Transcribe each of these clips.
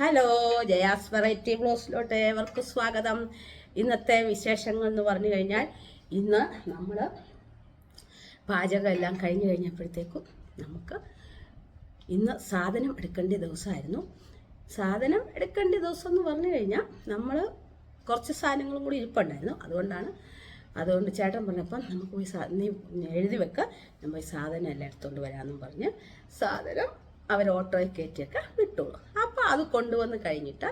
Hello Jaya's variety ബ്ലോസിലോട്ട് ഏവർക്കും സ്വാഗതം. ഇന്നത്തെ വിശേഷങ്ങൾ എന്ന് പറഞ്ഞു കഴിഞ്ഞാൽ ഇന്ന് നമ്മൾ പാചകം എല്ലാം കഴിഞ്ഞു കഴിഞ്ഞപ്പോഴത്തേക്കും നമുക്ക് ഇന്ന് സാധനം എടുക്കേണ്ട ദിവസമായിരുന്നു. സാധനം എടുക്കേണ്ട ദിവസം എന്ന് പറഞ്ഞു കഴിഞ്ഞാൽ നമ്മൾ കുറച്ച് സാധനങ്ങളും കൂടി ഇരിപ്പുണ്ടായിരുന്നു. അതുകൊണ്ടാണ് അതുകൊണ്ട് ചേട്ടൻ പറഞ്ഞപ്പം നമുക്ക് പോയി നീ എഴുതി വെക്ക നമ്മൾ സാധനം എല്ലാം എടുത്തുകൊണ്ട് വരാമെന്നും പറഞ്ഞ് സാധനം അവർ ഓട്ടോയിൽ കയറ്റിയൊക്കെ വിട്ടോളൂ. അപ്പോൾ അത് കൊണ്ടുവന്ന് കഴിഞ്ഞിട്ട്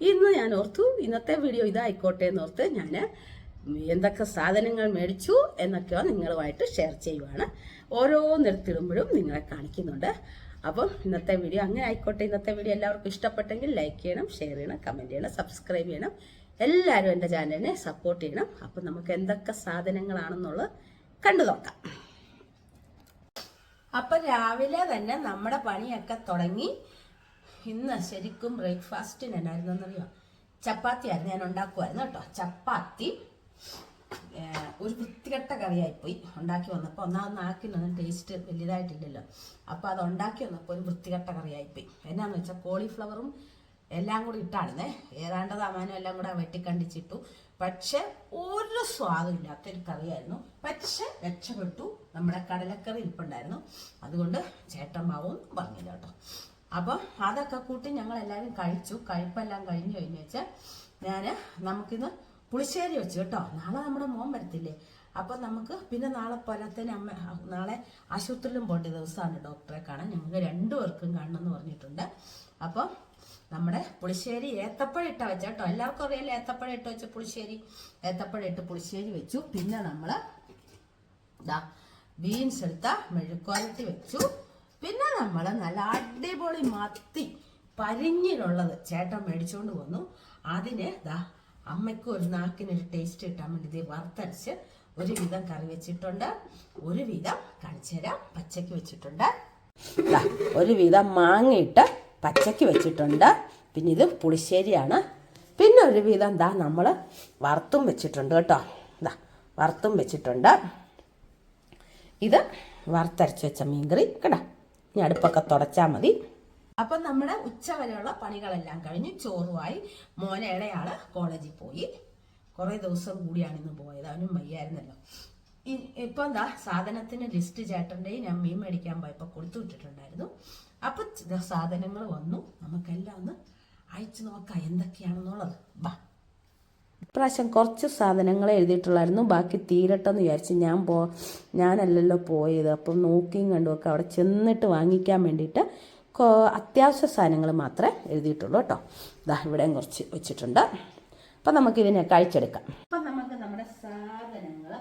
ഇന്ന് ഞാൻ ഓർത്തു ഇന്നത്തെ വീഡിയോ ഇതായിക്കോട്ടെ എന്ന് ഓർത്ത് ഞാൻ എന്തൊക്കെ സാധനങ്ങൾ മേടിച്ചു എന്നൊക്കെയോ നിങ്ങളുമായിട്ട് ഷെയർ ചെയ്യുവാണ്. ഓരോന്നിടത്തിടുമ്പോഴും നിങ്ങളെ കാണിക്കുന്നുണ്ട്. അപ്പം ഇന്നത്തെ വീഡിയോ അങ്ങനെ ആയിക്കോട്ടെ. ഇന്നത്തെ വീഡിയോ എല്ലാവർക്കും ഇഷ്ടപ്പെട്ടെങ്കിൽ ലൈക്ക് ചെയ്യണം ഷെയർ ചെയ്യണം കമന്റ് ചെയ്യണം സബ്സ്ക്രൈബ് ചെയ്യണം. എല്ലാവരും എന്റെ ചാനലിനെ സപ്പോർട്ട് ചെയ്യണം. അപ്പം നമുക്ക് എന്തൊക്കെ സാധനങ്ങളാണെന്നുള്ളത് കണ്ടു നോക്കാം. അപ്പം രാവിലെ തന്നെ നമ്മുടെ പണിയൊക്കെ തുടങ്ങി. ഇന്ന് ശരിക്കും ബ്രേക്ക്ഫാസ്റ്റിന് എന്നായിരുന്നു എന്നറിയാം? ചപ്പാത്തി ആയിരുന്നു ഞാൻ ഉണ്ടാക്കുമായിരുന്നു കേട്ടോ. ചപ്പാത്തി ഒരു വൃത്തികെട്ട കറിയായിപ്പോയി ഉണ്ടാക്കി വന്നപ്പോൾ ഒന്നാമത് നാക്കിനൊന്നും ടേസ്റ്റ് വലിയതായിട്ടില്ലല്ലോ അപ്പോൾ അത് ഉണ്ടാക്കി വന്നപ്പോൾ ഒരു വൃത്തികെട്ട കറിയായിപ്പോയി. എന്നാന്ന് വെച്ചാൽ കോളിഫ്ലവറും എല്ലാം കൂടി ഇട്ടാണെന്നേ. ഏതാണ്ട് തമാനം എല്ലാം കൂടെ വെട്ടിക്കണ്ടിച്ചിട്ടു. പക്ഷെ ഒരു സ്വാദും ഇല്ലാത്തൊരു കറിയായിരുന്നു. പക്ഷെ രക്ഷപ്പെട്ടു. നമ്മുടെ കടലക്കറി ഇരിപ്പുണ്ടായിരുന്നു. അതുകൊണ്ട് ചേട്ടൻ മാവും പറഞ്ഞില്ല കേട്ടോ. അപ്പൊ അതൊക്കെ കൂട്ടി ഞങ്ങൾ എല്ലാവരും കഴിച്ചു. കഴിപ്പെല്ലാം കഴിഞ്ഞു കഴിഞ്ഞ് വെച്ചാൽ ഞാൻ നമുക്കിന്ന് പുളിശ്ശേരി വെച്ചു കേട്ടോ. നാളെ നമ്മുടെ മോൻ വരത്തില്ലേ? അപ്പം നമുക്ക് പിന്നെ നാളെ പോലത്തേന് അമ്മ നാളെ ആശുപത്രിയിലും പോകേണ്ട ദിവസമാണ് ഡോക്ടറെ കാണാൻ. ഞങ്ങൾക്ക് രണ്ടുപേർക്കും കാണണമെന്ന് പറഞ്ഞിട്ടുണ്ട്. അപ്പം നമ്മുടെ പുളിശ്ശേരി ഏത്തപ്പഴം ഇട്ട വെച്ച കേട്ടോ. എല്ലാവർക്കും അറിയാലോ ഏത്തപ്പഴം ഇട്ട് വെച്ച പുളിശ്ശേരി. ഏത്തപ്പഴം ഇട്ട് പുളിശ്ശേരി വെച്ചു. പിന്നെ നമ്മൾ ദാ ബീൻസ് എടുത്ത മെഴുക്കുവരട്ടി വെച്ചു. പിന്നെ നമ്മൾ നല്ല അടിപൊളി മത്തി പരിഞ്ഞിലുള്ളത് ചേട്ടൻ മേടിച്ചുകൊണ്ട് വന്നു. അതിനെ ദാ അമ്മയ്ക്ക് ഒരു നാക്കിനൊരു ടേസ്റ്റ് കിട്ടാൻ വേണ്ടി ഇത് വറുത്തരച്ച് ഒരു വിധം കറി വെച്ചിട്ടുണ്ട്. ഒരു വിധം കാണിച്ചുതരാം. പച്ചയ്ക്ക് വെച്ചിട്ടുണ്ട്. ദാ ഒരു വിധം മാങ്ങയിട്ട് പച്ചയ്ക്ക് വെച്ചിട്ടുണ്ട്. പിന്നെ ഇത് പുളിശ്ശേരിയാണ്. പിന്നെ ഒരു വിധം ദാ നമ്മൾ വറുത്തും വെച്ചിട്ടുണ്ട് കേട്ടോ. ദാ വറുത്തും വെച്ചിട്ടുണ്ട്. ഇത് വറുത്തരച്ച് വെച്ച മീൻകറി കേട്ടോ? ഇനി അടുപ്പൊക്കെ തുടച്ചാൽ മതി. അപ്പം നമ്മുടെ ഉച്ച വരെയുള്ള പണികളെല്ലാം കഴിഞ്ഞ് ചോറുമായി മോനെ ഇടയാൾ കോളേജിൽ പോയി. കുറേ ദിവസം കൂടിയാണ് ഇന്ന് പോയത് അവനും വയ്യായിരുന്നല്ലോ. ഇപ്പം എന്താ സാധനത്തിന് ലിസ്റ്റ് ചേട്ടന്റെയും ഞാൻ മീൻ മേടിക്കാൻ പോയപ്പോൾ കൊടുത്തു വിട്ടിട്ടുണ്ടായിരുന്നു. അപ്പൊ സാധനങ്ങൾ വന്നു. നമുക്കെല്ലാം ഒന്ന് അയച്ചു നോക്കാം എന്തൊക്കെയാണെന്നുള്ളത്. ബാ ഇപ്രാവശ്യം കുറച്ച് സാധനങ്ങൾ എഴുതിയിട്ടുള്ളായിരുന്നു. ബാക്കി തീരട്ടെന്ന് വിചാരിച്ച് ഞാൻ പോ ഞാനല്ലല്ലോ പോയത്. അപ്പം നോക്കിയും കണ്ടുമൊക്കെ അവിടെ ചെന്നിട്ട് വാങ്ങിക്കാൻ വേണ്ടിയിട്ട് അത്യാവശ്യ സാധനങ്ങൾ മാത്രമേ എഴുതിയിട്ടുള്ളൂ കേട്ടോ. ഇതാ ഇവിടെയും കുറച്ച് വെച്ചിട്ടുണ്ട്. അപ്പം നമുക്ക് ഇതിനെ കഴിച്ചെടുക്കാം അപ്പം നമുക്ക് നമ്മുടെ സാധനങ്ങൾ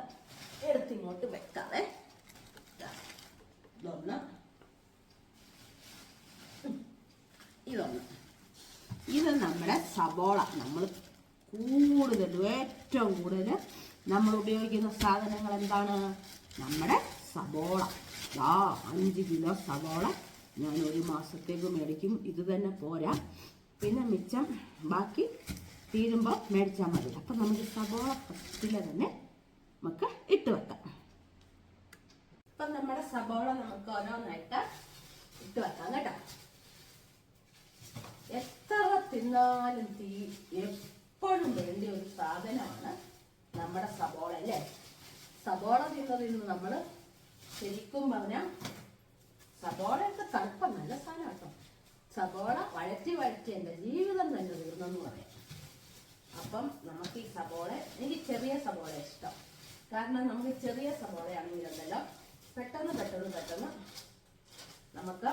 എടുത്തിങ്ങോട്ട് വെക്കാതെ ഇതൊന്ന്. ഇതൊന്ന്. ഇത് നമ്മുടെ സബോള. നമ്മൾ കൂടുതൽ ഏറ്റവും കൂടുതൽ നമ്മൾ ഉപയോഗിക്കുന്ന സാധനങ്ങൾ എന്താണ്? നമ്മുടെ സബോള. ആ അഞ്ച് കിലോ സബോള ഞാൻ ഒരു മാസത്തേക്ക് മേടിക്കും. ഇത് തന്നെ പോരാ. പിന്നെ മിച്ചം ബാക്കി തീരുമ്പോൾ മേടിച്ചാൽ മതി. അപ്പം നമുക്ക് സബോള ഫസ്റ്റിലെ തന്നെ നമുക്ക് ഇട്ട് വെക്കാം. ഇപ്പം നമ്മുടെ സബോള നമുക്ക് ഓരോന്നായിട്ട് ഇട്ട് വെക്കാം കേട്ടോ. എത്ര തിന്നാലും തീ എപ്പോഴും വേണ്ട ഒരു സാധനമാണ് നമ്മുടെ സബോള അല്ലേ? സബോള തിന്നതിൽ നിന്ന് നമ്മൾ ശരിക്കും പറഞ്ഞാൽ സബോളയൊക്കെ കടുപ്പം നല്ല സാധനം കേട്ടോ. സബോള വഴറ്റി വഴറ്റി എന്റെ ജീവിതം തന്നെ തീർന്നെന്ന് പറയാം. അപ്പം നമുക്ക് ഈ സബോള എനിക്ക് ചെറിയ സബോള ഇഷ്ടം. കാരണം നമുക്ക് ചെറിയ സബോളയാണെങ്കിൽ ഉണ്ടല്ലോ പെട്ടെന്ന് പെട്ടെന്ന് പെട്ടെന്ന് നമുക്ക്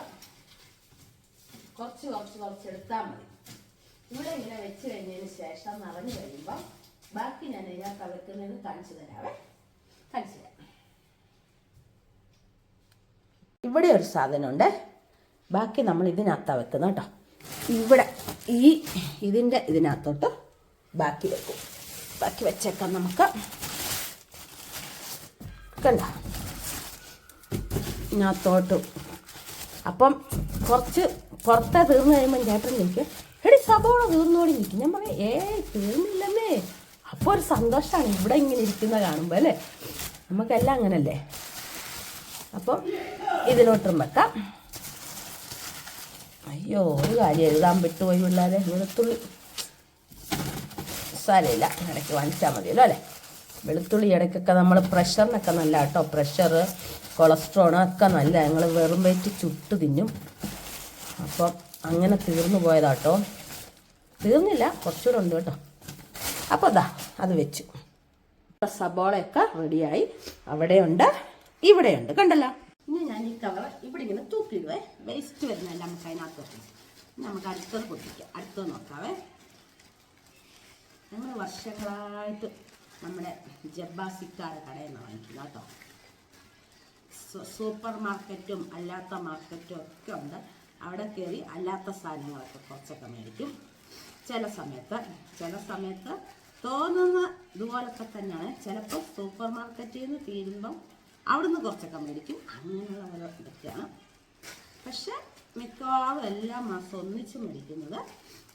കുറച്ച് കുറച്ച് കുറച്ച് എടുത്താൽ മതി. ഇവിടെ ഇങ്ങനെ വെച്ച് കഴിഞ്ഞതിന് ശേഷം നിറഞ്ഞു കഴിയുമ്പോൾ ബാക്കി ഞാൻ ഇതിനകത്ത് വെക്കുന്നതെന്ന് കാണിച്ചു തരാവേ. കാണിച്ചു തരാം. ഇവിടെ ഒരു സാധനമുണ്ട്. ബാക്കി നമ്മൾ ഇതിനകത്താണ് വെക്കുന്നത് കേട്ടോ. ഇവിടെ ഈ ഇതിന്റെ ഇതിനകത്തോട്ട് ബാക്കി വെക്കും. ബാക്കി വെച്ചേക്കാം നമുക്ക്. കണ്ട? ഇതിനകത്തോട്ടും. അപ്പം കുറച്ച് പുറത്തെ തീർന്നു കഴിയുമ്പോൾ ചേട്ടൻ സബോള തീർന്നോടി നിൽക്കും ഞാൻ പറയാം ഏ തീർന്നില്ലമ്മേ അപ്പോൾ ഒരു സന്തോഷമാണ് ഇവിടെ ഇങ്ങനെ ഇരിക്കുന്ന കാണുമ്പോൾ അല്ലേ? നമുക്കെല്ലാം അങ്ങനല്ലേ? അപ്പം ഇതിലോട്ടും വെക്കാം. അയ്യോ ഒരു കാര്യം എഴുതാൻ വിട്ടുപോയി പിള്ളേരെ. വെളുത്തുള്ളി സാരമില്ല ഇടയ്ക്ക് വാങ്ങിച്ചാൽ മതിയല്ലോ അല്ലേ? വെളുത്തുള്ളി ഇടയ്ക്കൊക്കെ നമ്മൾ പ്രഷറിനൊക്കെ നല്ല കേട്ടോ. പ്രഷർ കൊളസ്ട്രോൾ ഒക്കെ നല്ല. ഞങ്ങൾ വെറും വയറ്റ് ചുട്ട് തിന്നും. അപ്പം അങ്ങനെ തീർന്നു പോയതാട്ടോ. തീർന്നില്ല. കുറച്ചുകൂടെ ഉണ്ട് കേട്ടോ. അപ്പോൾ അതാ അത് വെച്ചു. സബോളയൊക്കെ റെഡിയായി. അവിടെയുണ്ട് ഇവിടെയുണ്ട്. കണ്ടല്ലോ. ഇനി ഞാൻ ഈ കവർ ഇവിടെ ഇങ്ങനെ തൂക്കിയിടുവേ. വേസ്റ്റ് വരുന്നതല്ല നമുക്ക് അതിനകത്ത് നമുക്ക് അടുത്തത് പൊട്ടിക്കാം. അടുത്തത് നോക്കാവേ. നമ്മൾ വർഷങ്ങളായിട്ട് നമ്മുടെ ജബ്ബാസിക്കാരുടെ കടയിൽ നിന്ന് വാങ്ങിക്കുന്നത് കേട്ടോ. സൂപ്പർ മാർക്കറ്റും അല്ലാത്ത മാർക്കറ്റും ഒക്കെ ഉണ്ട്. അവിടെ കയറി അല്ലാത്ത സാധനങ്ങളൊക്കെ കുറച്ചൊക്കെ മേടിക്കും. ചില സമയത്ത് ചില സമയത്ത് തോന്നുന്ന ഇതുപോലൊക്കെ തന്നെയാണ്. ചിലപ്പോൾ സൂപ്പർ മാർക്കറ്റിൽ നിന്ന് തീരുമ്പം അവിടുന്ന് കുറച്ചൊക്കെ മേടിക്കും. അങ്ങനെയുള്ള ഓരോ ഇതൊക്കെയാണ്. പക്ഷെ മിക്കവാറും എല്ലാ മാസവും ഒന്നിച്ച് മേടിക്കുന്നത്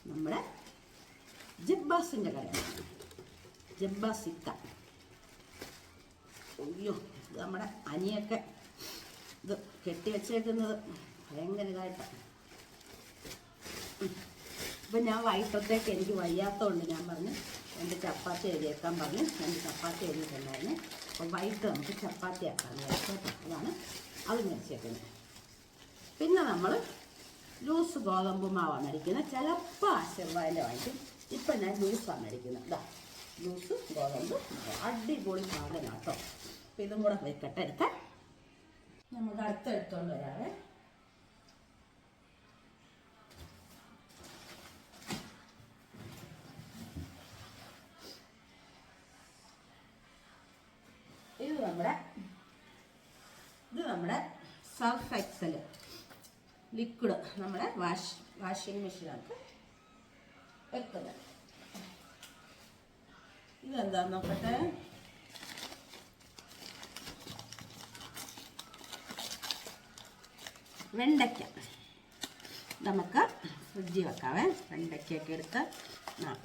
നമ്മുടെ ജബ്ബാസിന്റെ കടയാണ് ജബ്ബാസിക്ക. അയ്യോ നമ്മുടെ അനിയൊക്കെ ഇത് കെട്ടി വെച്ചേക്കുന്നത്. ഭയങ്കര ഇതായിട്ടാണ്. ഇപ്പം ഞാൻ വൈകിട്ടത്തേക്ക് എനിക്ക് വയ്യാത്തതുകൊണ്ട് ഞാൻ പറഞ്ഞു രണ്ട് ചപ്പാത്തി എഴുതിയേക്കാൻ പറഞ്ഞു രണ്ട് ചപ്പാത്തി എഴുതിയിട്ടുണ്ടായിരുന്നു അപ്പോൾ വൈകിട്ട് നമുക്ക് ചപ്പാത്തി ആക്കാം വിചാരിച്ചു. അതാണ് അത് മേടിച്ചേക്കുന്നത്. പിന്നെ നമ്മൾ ലൂസ് ഗോതമ്പ് മാവാണ് അടിക്കുന്നത് ചിലപ്പോൾ ആശീർവാദിന്റെ വാങ്ങിക്കും ഇപ്പം ഞാൻ ലൂസാണ് അടിക്കുന്നത് ഇതാ ലൂസ് ഗോതമ്പ് അടിപൊളി സാധനം കേട്ടോ. അപ്പം ഇതും കൂടെ വെക്കട്ടെ എടുക്കാൻ നമുക്ക് അടുത്ത എടുത്തോണ്ട് വരാവേ ഇത് നമ്മുടെ ഇത് നമ്മുടെ സർഫ് എക്സൽ ലിക്വിഡ് നമ്മുടെ വാഷ് വാഷിംഗ് മെഷീനകത്ത് വെക്കുന്നത്. ഇതെന്താ നോക്കട്ടെ? വെണ്ടയ്ക്ക. നമുക്ക് ഫ്രിഡ്ജിൽ വെക്കാവേ വെണ്ടയ്ക്കൊക്കെ എടുത്ത്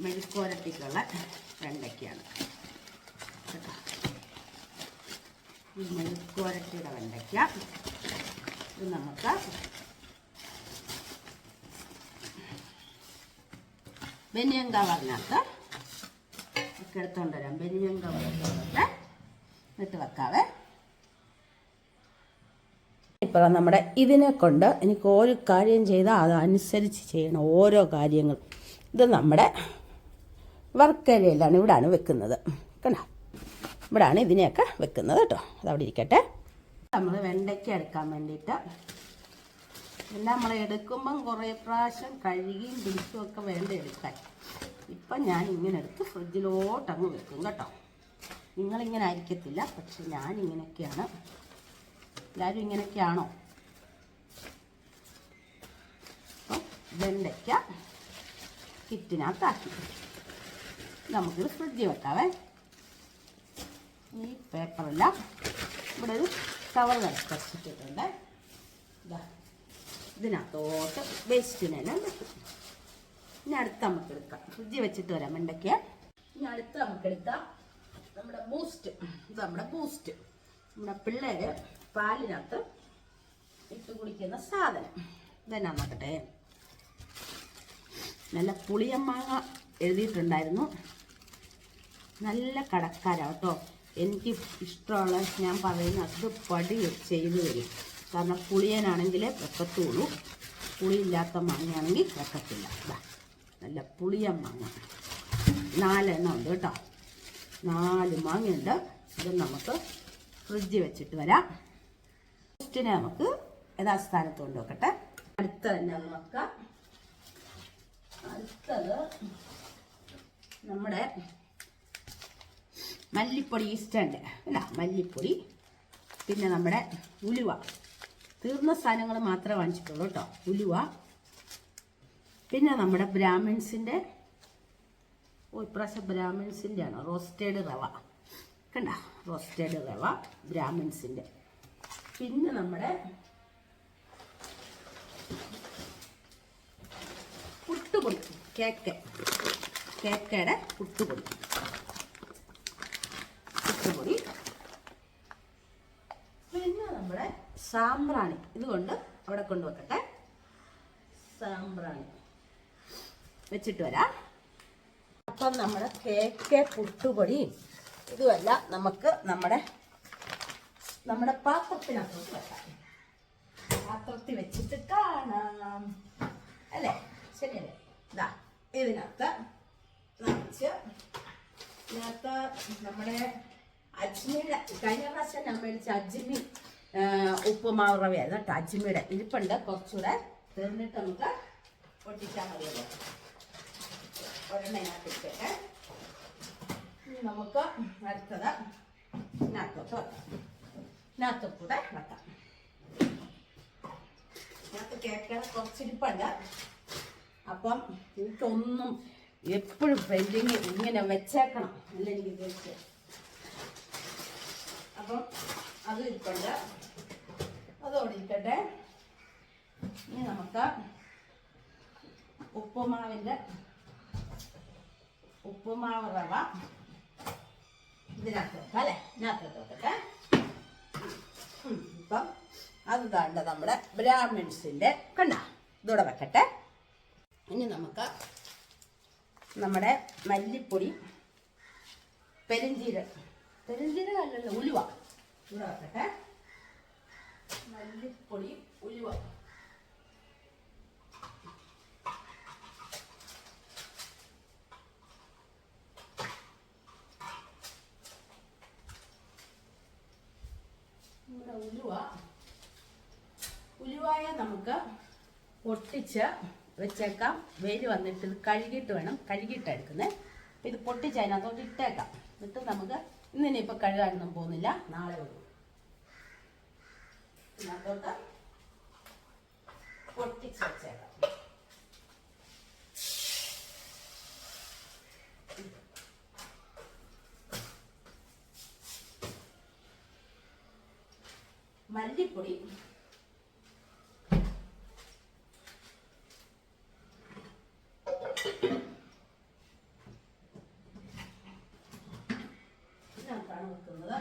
മെഴുക്കോരട്ടിക്കുള്ള വെണ്ടയ്ക്കയാണ്. കേട്ടോ. ഈ മെഴുക്കോരട്ടിയുടെ വെണ്ടയ്ക്ക. ഇത് നമുക്ക് ബനിയൻ കവറിനകത്ത് ഒക്കെ എടുത്തോണ്ട് വരാം. ബനിയൻ കവറിനകത്ത് ഇട്ട് വെക്കാവേ. ഇപ്പോൾ നമ്മുടെ ഇതിനെ കൊണ്ട് എനിക്ക് ഓരോ കാര്യം ചെയ്താൽ അതനുസരിച്ച് ചെയ്യണം ഓരോ കാര്യങ്ങളും. ഇത് നമ്മുടെ വർക്കരയിലാണ് ഇവിടാണ് വെക്കുന്നത്. കണ്ടോ? ഇവിടാണ് ഇതിനെയൊക്കെ വെക്കുന്നത് കേട്ടോ. അവിടെ ഇരിക്കട്ടെ. നമ്മൾ വെണ്ടയ്ക്ക എടുക്കാൻ വേണ്ടിയിട്ട്. എല്ലാം നമ്മൾ എടുക്കുമ്പം കുറേ പ്രാവശ്യം കഴുകിയും പിടിച്ചും ഒക്കെ വേണ്ട എടുക്കാൻ. ഇപ്പം ഞാൻ ഇങ്ങനെ എടുത്ത് ഫ്രിഡ്ജിലോട്ട് അങ്ങ് വെക്കും കേട്ടോ. നിങ്ങളിങ്ങനെ ആയിരിക്കത്തില്ല പക്ഷെ ഞാൻ ഇങ്ങനെയൊക്കെയാണ്. എല്ലാവരും ഇങ്ങനെയൊക്കെയാണോ? അപ്പം വെണ്ടയ്ക്ക കിറ്റിനകത്താക്കി നമുക്കിത് ഫ്രിഡ്ജിൽ വെക്കാവേ. ഈ പേപ്പറല്ല ഇവിടെ ഒരു കവർ വരച്ചിട്ടിട്ടുണ്ട്. ഇതാ ഇതിനകത്തോട്ട് വേസ്റ്റിനെല്ലാം വെക്കും. ഇനി അടുത്ത് നമുക്ക് എടുക്കാം. ഫ്രിഡ്ജിൽ വെച്ചിട്ട് വരാം. വെണ്ടയ്ക്ക ഇനി അടുത്ത് നമുക്ക് എടുക്കാം. നമ്മുടെ ബൂസ്റ്റ് ഇത് നമ്മുടെ ബൂസ്റ്റ് നമ്മുടെ പിള്ളേര് പാലിനകത്ത് ഇട്ട് കുടിക്കുന്ന സാധനം. ഇതെന്നാ നോക്കട്ടെ? നല്ല പുളിയമ്മ എഴുതിയിട്ടുണ്ടായിരുന്നു. നല്ല കടക്കാരാ കേട്ടോ. എനിക്ക് ഇഷ്ടമുള്ള ഞാൻ പറയുന്ന പടി ചെയ്തു തരും. കാരണം പുളിയനാണെങ്കിൽ വെക്കത്തുള്ളൂ. പുളിയില്ലാത്ത മാങ്ങയാണെങ്കിൽ വെക്കത്തില്ല. നല്ല പുളിയൻ മാങ്ങ. നാലെണ്ണം ഉണ്ട് കേട്ടോ. നാല് മാങ്ങയുണ്ട്. ഇത് നമുക്ക് ഫ്രിഡ്ജ് വെച്ചിട്ട് വരാം. ഫസ്റ്റിനെ നമുക്ക് യഥാസ്ഥാനത്ത് കൊണ്ട് വെക്കട്ടെ. അടുത്ത തന്നെ നോക്കാം. അടുത്തത് നമ്മുടെ മല്ലിപ്പൊടി ഈസ്റ്റണ്ട്. അല്ല മല്ലിപ്പൊടി പിന്നെ നമ്മുടെ ഉലുവ. തീർന്ന സാധനങ്ങൾ മാത്രമേ വാങ്ങിച്ചിട്ടുള്ളൂ കേട്ടോ. ഉലുവ പിന്നെ നമ്മുടെ ബ്രാഹ്മിൺസിന്റെ ഓ ഇപ്രാവശ്യം ബ്രാഹ്മിൺസിന്റെ ആണ് റോസ്റ്റേഡ് റവ. കണ്ട? റോസ്റ്റേഡ് റവ ബ്രാഹ്മിൺസിന്റെ പിന്നെ നമ്മുടെ പുട്ടുപൊടി കേക്ക്. കേക്കയുടെ പുട്ടുപൊടി. പുട്ടുപൊടി പിന്നെ നമ്മുടെ സാമ്പ്രാണി. ഇതുകൊണ്ട് അവിടെ കൊണ്ടുവെക്കട്ടെ. സാമ്പ്രാണി. വെച്ചിട്ട് വരാം. അപ്പം നമ്മുടെ കേക്ക് പുട്ടുപൊടി ഇതുമല്ല നമുക്ക് നമ്മുടെ നമ്മുടെ പാത്രത്തിനകത്തോട്ട് വെക്കാം. പാത്രത്തിൽ വെച്ചിട്ട് കാണാം. അല്ലേ? ശരിയല്ലേ? ഇതാ ഇതിനകത്ത് ഇതിനകത്ത് നമ്മുടെ അജ്മിയുടെ കഴിഞ്ഞ പ്രാവശ്യം ഞാൻ മേടിച്ച അജ്മി ഉപ്പുമാവ് റവയായിരുന്നു കേട്ടോ അജ്മിയുടെ. ഇരിപ്പുണ്ട്. കുറച്ചുകൂടെ തീർന്നിട്ട് നമുക്ക് പൊട്ടിച്ചാൽ മതിയല്ലോ നമുക്ക് അടുത്തത് ഇതിനകത്തോട്ട് വെക്കാം. ഇതിനകത്തോട്ട് കേക്ക് കുറച്ചിരിപ്പുണ്ട് അപ്പം എനിക്കൊന്നും എപ്പോഴും പെൻഡിങ് ഇങ്ങനെ വെച്ചേക്കണം അല്ല എനിക്ക് അപ്പം അത് ഇരിക്കണ്ട അതോടെ ഇരിക്കട്ടെ ഇനി നമുക്ക് ഉപ്പുമാവിന്റെ ഉപ്പുമാവ് റവ ഇതിനകത്ത് വെക്കാം അല്ലേ? ഇതിനകത്ത് വെക്കട്ടെ ഇപ്പം അത് താണ്ട നമ്മുടെ ബ്രാഹ്മിൻസിന്റെ കണ്ണ ഇതോടെ വെക്കട്ടെ. ഇനി നമുക്ക് നമ്മുടെ മല്ലിപ്പൊടി പെരിഞ്ചീരകം. പെരിഞ്ചീരകം അല്ലല്ലോ ഉലുവ. ഇവിടെ വെക്കട്ടെ ഉലുവ. നമ്മുടെ ഉലുവ. ഉലുവായ നമുക്ക് പൊട്ടിച്ച് വെച്ചേക്കാം. വെയിൽ വന്നിട്ട് ഇത് കഴുകിയിട്ട് വേണം. കഴുകിയിട്ട് എടുക്കുന്നത്. ഇത് പൊട്ടിച്ച് അതിനകത്തോട്ട് ഇട്ടേക്കാം. എന്നിട്ട് നമുക്ക് ഇന്നിനി ഇപ്പം കഴുകാനൊന്നും പോകുന്നില്ല. നാളെ ഉള്ളൂ. ഇതിനകത്തോട്ട് വെച്ചേക്കാം മല്ലിപ്പൊടി ഇതിനകത്താണ് വെക്കുന്നത്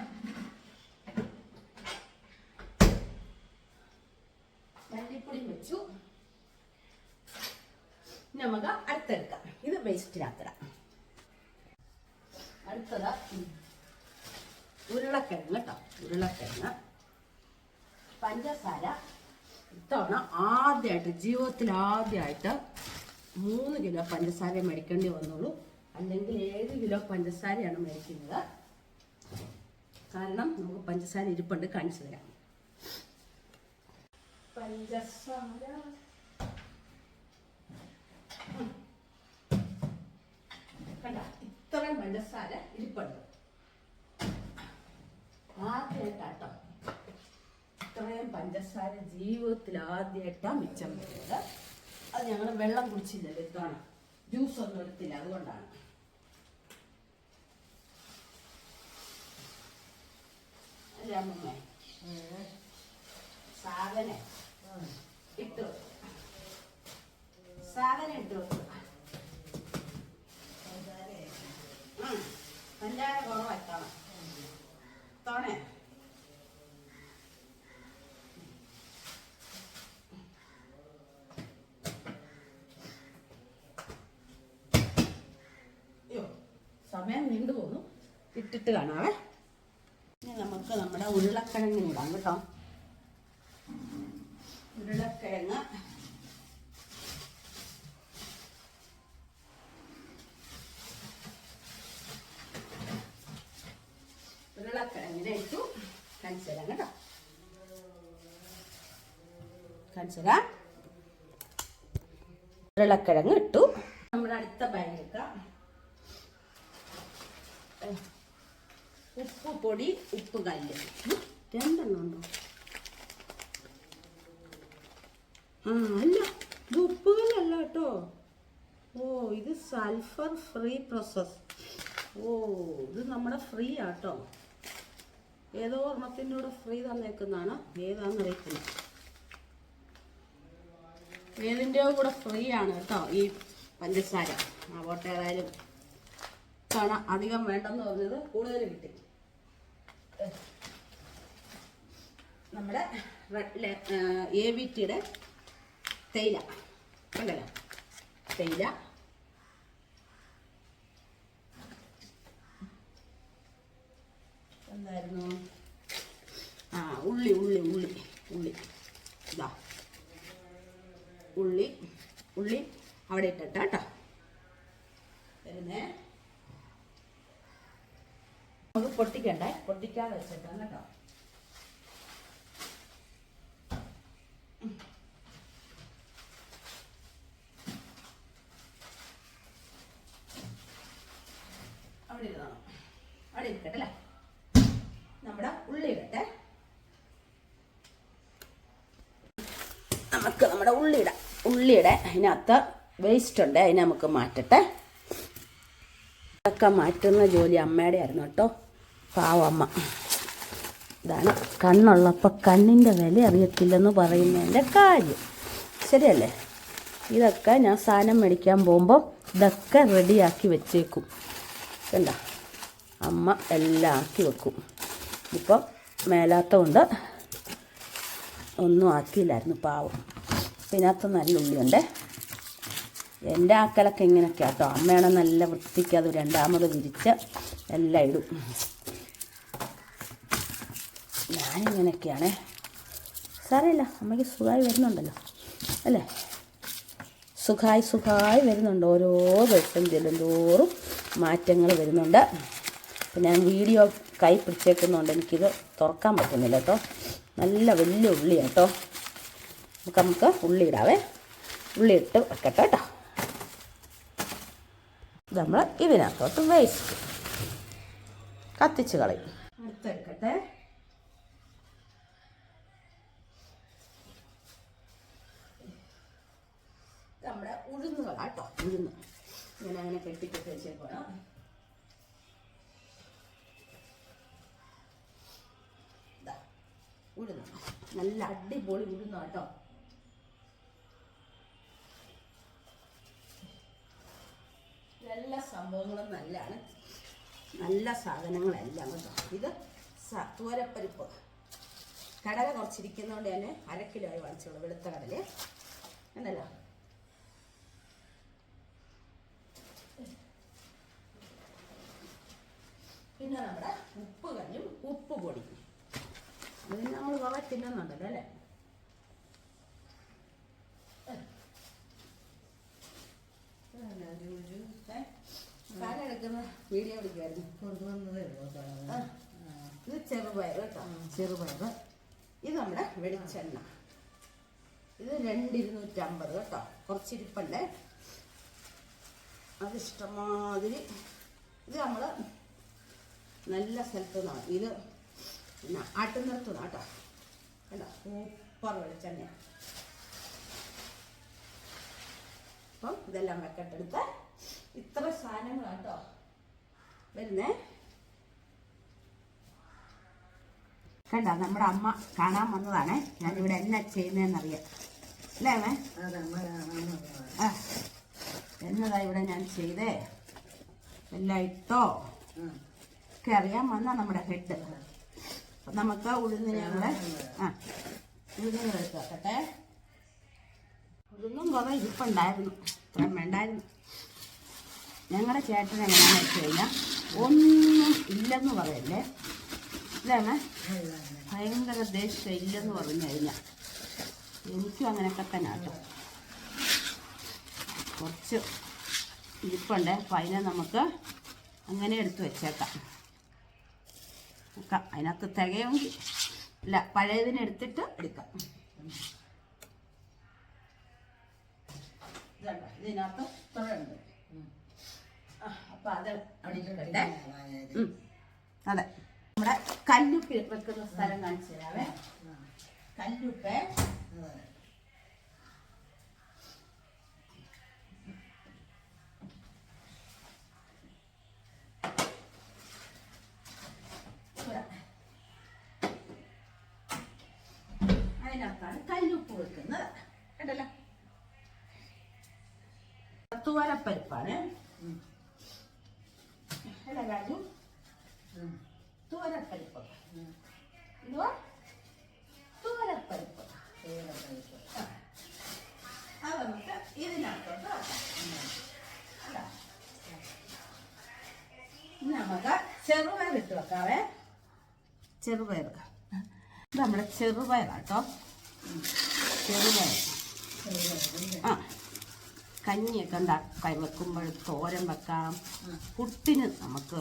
മല്ലിപ്പൊടി വെച്ചു ഇനി നമുക്ക് അടുത്തെടുക്കാം ഇത് അടുത്തത് ഉരുളക്കിഴങ്ങ് കേട്ടോ ഉരുളക്കിഴങ്ങ്. പഞ്ചസാര. ഇത്തവണ ആദ്യമായിട്ട് ജീവിതത്തിൽ ആദ്യമായിട്ട് മൂന്ന് കിലോ പഞ്ചസാര മേടിക്കേണ്ടി വന്നുള്ളൂ. അല്ലെങ്കിൽ ഏഴ് കിലോ പഞ്ചസാരയാണ് മേടിക്കുന്നത്. കാരണം നമുക്ക് പഞ്ചസാര ഇരിപ്പുണ്ട് കാണിച്ചു തരാം. പഞ്ചസാര ഉം. കണ്ട ഇത്രയും പഞ്ചസാര ഇരിപ്പുണ്ട്. ആദ്യമായിട്ടാട്ടോ ഇത്രയും പഞ്ചസാര ജീവിതത്തിൽ ആദ്യമായിട്ടാണ് മിച്ചം വരുന്നത്. അത് ഞങ്ങൾ വെള്ളം കുടിച്ചില്ലല്ലോ ഇത്തവണ ജ്യൂസ് ഒന്നും എടുത്തില്ല അതുകൊണ്ടാണ്. അല്ലേ അമ്മമ്മേ? സാധനം. ഇട്ടു. സാധനം ഇട്ടു. പഞ്ചാര കുറവായിട്ടാണ് തോണേ അയ്യോ സമയം നീണ്ടു പോകുന്നു ഇട്ടിട്ട് കാണാവേ ഇനി നമുക്ക് നമ്മുടെ ഉരുളക്കിഴങ്ങിന് ഇടാം കേട്ടോ ഉരുളക്കിഴങ്ങ് ഉരുളക്കിഴങ്ങിനെ ഇട്ടു കാണിച്ചു തരാം കേട്ടോ കാണിച്ചു ഉരുളക്കിഴങ്ങ് ഇട്ടു. നമ്മുടെ അടുത്ത ബാഗെടുക്കാം ഉപ്പ് പൊടി ഉപ്പ് കല്ല്. രണ്ടെണ്ണം ഉപ്പ് കല്ലല്ല കേട്ടോ. ഓ ഇത് സൾഫർ ഫ്രീ പ്രോസസ് ഓ ഇത് നമ്മുടെ ഫ്രീ ആട്ടോ ഏതോ ഒരെണ്ണത്തിന്റെ കൂടെ ഫ്രീ തന്നേക്കുന്നതാണ്. ഏതാണെന്ന് അറിയത്തില്ല ഏതിന്റെയോ കൂടെ ഫ്രീ ആണ് കേട്ടോ ഈ പഞ്ചസാര. ആ പോട്ടെ ഏതായാലും. ഇത്തവണ അധികം വേണ്ടെന്ന് പറഞ്ഞത് കൂടുതൽ കിട്ടി. നമ്മുടെ എ വി ടിയുടെ തേയില. കണ്ടല്ലോ? തേയില എന്തായിരുന്നു ആ ഉള്ളി ഉള്ളി ഉള്ളി ഉള്ളി ഇതാ ഉള്ളി ഉള്ളി അവിടെ ഇട്ടിട്ട് കേട്ടോ. വരുന്നേ. നമുക്ക് പൊട്ടിക്കണ്ടേ? പൊട്ടിക്കാതെ വെച്ചിട്ടാണ് കേട്ടോ. അവിടെ ഇരുന്നോ അവിടെ ഇരിക്കട്ടെ അല്ലേ? നമ്മുടെ ഉള്ളി ഇടട്ടെ. നമുക്ക് നമ്മുടെ ഉള്ളിയിടാം ഉള്ളിയുടെ അതിനകത്ത് വേസ്റ്റ് ഉണ്ട്. അതിനെ നമുക്ക് മാറ്റട്ടെ. അതൊക്കെ മാറ്റുന്ന ജോലി അമ്മയുടെ ആയിരുന്നു കേട്ടോ പാവമ്മ ഇതാണ് കണ്ണുള്ളപ്പോൾ കണ്ണിന്റെ വില അറിയത്തില്ലെന്ന് പറയുന്നതിന്റെ കാര്യം. ശരിയല്ലേ? ഇതൊക്കെ ഞാൻ സാധനം മേടിക്കാൻ പോകുമ്പോൾ ഇതൊക്കെ റെഡിയാക്കി വെച്ചേക്കും. കണ്ട? അമ്മ എല്ലാം ആക്കി വെക്കും. ഇപ്പം മേലാത്തതുകൊണ്ട് ഒന്നും ആക്കിയില്ലായിരുന്നു പാവം. ഇതിനകത്ത് നല്ല ഉള്ളിയുണ്ട്. എന്റെ ആക്കലൊക്കെ ഇങ്ങനെയൊക്കെ കേട്ടോ. അമ്മയാണ് നല്ല വൃത്തിക്ക് അത് രണ്ടാമത് വിരിച്ച് എല്ലാം ഇടും. ഞാനിങ്ങനെയൊക്കെയാണ്. സാരമില്ല അമ്മയ്ക്ക് സുഖമായി വരുന്നുണ്ടല്ലോ. അല്ലേ? സുഖമായി സുഖമായി വരുന്നുണ്ട്. ഓരോ ദിവസം ചെല്ലുന്തോറും മാറ്റങ്ങൾ വരുന്നുണ്ട്. പിന്നെ ഞാൻ വീഡിയോ കൈ പിടിച്ചേക്കുന്നതുകൊണ്ട് എനിക്കിത് തുറക്കാൻ പറ്റുന്നില്ല കേട്ടോ. നല്ല വലിയ ഉള്ളി കേട്ടോ. നമുക്ക് നമുക്ക് ഉള്ളി ഇടാവേ ഉള്ളി ഇട്ട് വെക്കട്ടെ കേട്ടോ. നമ്മൾ ഇതിനകത്തോട്ട് വേസ്റ്റ് കത്തിച്ച് കളയും. അടുത്തെടുക്കട്ടെ. നമ്മുടെ ഉഴുന്നുകളാ കേട്ടോ ഉഴുന്ന്. ഇങ്ങനെ അങ്ങനെ കെട്ടിക്കെട്ടി വെച്ചേക്കണം ഉഴുന്ന് നല്ല അടിപൊളി ഉഴുന്ന കേട്ടോ. എല്ലാ സംഭവങ്ങളും നല്ലതാണ്. നല്ല സാധനങ്ങളെല്ലാം കേട്ടോ. ഇത് തൂരപ്പരിപ്പ്. കടല കുറച്ചിരിക്കുന്നതുകൊണ്ട് തന്നെ അര കിലോ ആയി വാങ്ങിച്ചോളൂ വെളുത്ത കടൽ എന്നല്ല പിന്നെ നമ്മുടെ ഉപ്പ് കഞ്ഞും ഉപ്പ് പൊടി അതിന് നമ്മൾ വക തിന്നുന്നുണ്ടല്ലോ അല്ലേ? എടുക്കുന്ന വീഡിയോ പിടിക്കുമായിരുന്നു കൊണ്ടുവന്നതേ. ഇത് ചെറുപയർ കേട്ടോ. ചെറുപയർ ഇത് നമ്മുടെ വെളിച്ചെണ്ണ. ഇത് രണ്ടിരുന്നൂറ്റമ്പത് കേട്ടോ. കുറച്ചിരിപ്പല്ലേ അത് ഇഷ്ടമാതിരി ഇത് നമ്മൾ നല്ല സ്ഥലത്ത് നിന്നാണ് ഇത് പിന്നെ ആട്ടുന്നിടത്ത് നിന്നാണ് കേട്ടോ. കേട്ടോ സൂപ്പർ വെളിച്ചെണ്ണ അപ്പം ഇതെല്ലാം വെക്കട്ടെടുത്ത് ഇത്ര സാധനങ്ങളാണ് കേട്ടോ വരുന്നേ. കണ്ട നമ്മുടെ അമ്മ കാണാൻ വന്നതാണേ. ഞാനിവിടെ എന്നാ ചെയ്യുന്നതെന്നറിയാം അല്ലേ അമ്മേ? ആ എന്നതാ ഇവിടെ ഞാൻ ചെയ്തേ? എല്ലാം ഇട്ടോ? ഒക്കെ അറിയാൻ വന്ന നമ്മുടെ ഹെഡ് അപ്പം നമുക്ക് ഉഴുന്ന് കൂടെ ആ ഉഴുന്ന് എടുക്കട്ടെ ഉഴുന്നും കുറേ ഇരിപ്പുണ്ടായിരുന്നു. ഇത്രയും വേണ്ടായിരുന്നു. ഞങ്ങളുടെ ചേട്ടൻ എങ്ങനെയാണെന്ന് വെച്ച് കഴിഞ്ഞാൽ ഒന്നും ഇല്ലെന്ന് പറയല്ലേ? ഇതാണ് ഭയങ്കര ദേഷ്യം ഇല്ലെന്ന് പറഞ്ഞു കഴിഞ്ഞാൽ എനിക്കും അങ്ങനെയൊക്കെ തന്നെ കേട്ടോ കുറച്ച് ഇരിപ്പുണ്ട്. അപ്പം അതിനെ നമുക്ക് അങ്ങനെ എടുത്ത് വെച്ചേക്കാം. നോക്കാം അതിനകത്ത് തികയെങ്കിൽ ഇല്ല പഴയതിനെ എടുത്തിട്ട് എടുക്കാം? ഇതിനകത്ത് തുഴയുണ്ട് അപ്പം അത് അവിടെ ഇരിക്കട്ടെ ഉം. അതെ. നമ്മുടെ കല്ലുപ്പ് വെക്കുന്ന സ്ഥലം കാണിച്ചു തരാവേ. കല്ലുപ്പ്. അതിനകത്താണ് കല്ലുപ്പ് വെക്കുന്നത്. കണ്ടല്ലോ? തുവരപ്പരിപ്പാണ് രാജു തുവരപ്പരിപ്പ് എന്തുവാ തുവരപ്പരിപ്പ് ആ. അത് നമുക്ക് ഇതിനകത്തോട്ട് വെക്കാം. നമുക്ക് ചെറുപയർ ഇട്ട് വെക്കാവേ. ചെറുപയർ. നമ്മുടെ ചെറുപയറാട്ടോ ചെറുപയർ. ആ. കഞ്ഞിയൊക്കെ കൈ വെക്കുമ്പോൾ തോരൻ വെക്കാം. പുട്ടിന് നമുക്ക്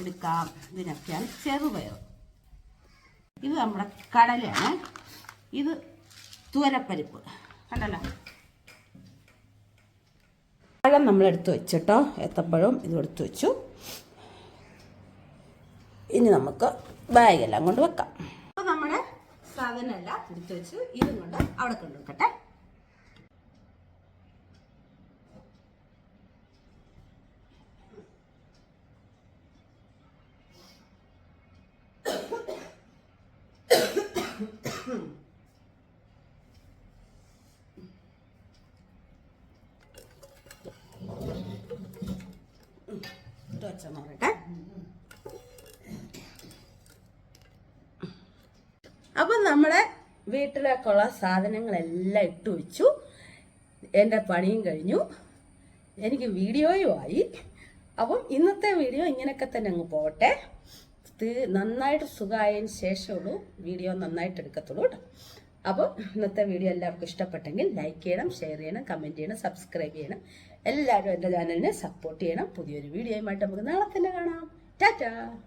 എടുക്കാം. ഇതിനൊക്കെയാണ് ചെറുപയർ. ഇത് നമ്മുടെ കടലയാണ്. ഇത് തുവരപ്പരിപ്പ്. കണ്ടല്ലോ? പഴം നമ്മൾ എടുത്തു വെച്ചിട്ടോ ഏത്തപ്പഴം ഇത് എടുത്തു വെച്ചു. ഇനി നമുക്ക് ബാഗെല്ലാം കൊണ്ട് വെക്കാം. അപ്പോൾ നമ്മുടെ സാധനമെല്ലാം എടുത്തു വെച്ച് ഇതും കൊണ്ട് അവിടെ കൊണ്ട് വെക്കട്ടെ ഇത് വെച്ചെന്ന് പറയട്ടെ. അപ്പം നമ്മുടെ വീട്ടിലേക്കുള്ള സാധനങ്ങളെല്ലാം ഇട്ടു വെച്ചു. എന്റെ പണിയും കഴിഞ്ഞു. എനിക്ക് വീഡിയോയും ആയി. അപ്പം ഇന്നത്തെ വീഡിയോ ഇങ്ങനെയൊക്കെ തന്നെ അങ്ങ് പോകട്ടെ നന്നായിട്ട് സുഖമായതിന് ശേഷമുള്ളൂ. വീഡിയോ നന്നായിട്ട് എടുക്കത്തുള്ളൂ കേട്ടോ. അപ്പോൾ ഇന്നത്തെ വീഡിയോ എല്ലാവർക്കും ഇഷ്ടപ്പെട്ടെങ്കിൽ ലൈക്ക് ചെയ്യണം ഷെയർ ചെയ്യണം കമന്റ് ചെയ്യണം സബ്സ്ക്രൈബ് ചെയ്യണം. എല്ലാവരും എന്റെ ചാനലിനെ സപ്പോർട്ട് ചെയ്യണം. പുതിയൊരു വീഡിയോയുമായിട്ട് നമുക്ക് നാളെ തന്നെ കാണാം. ടാറ്റാ.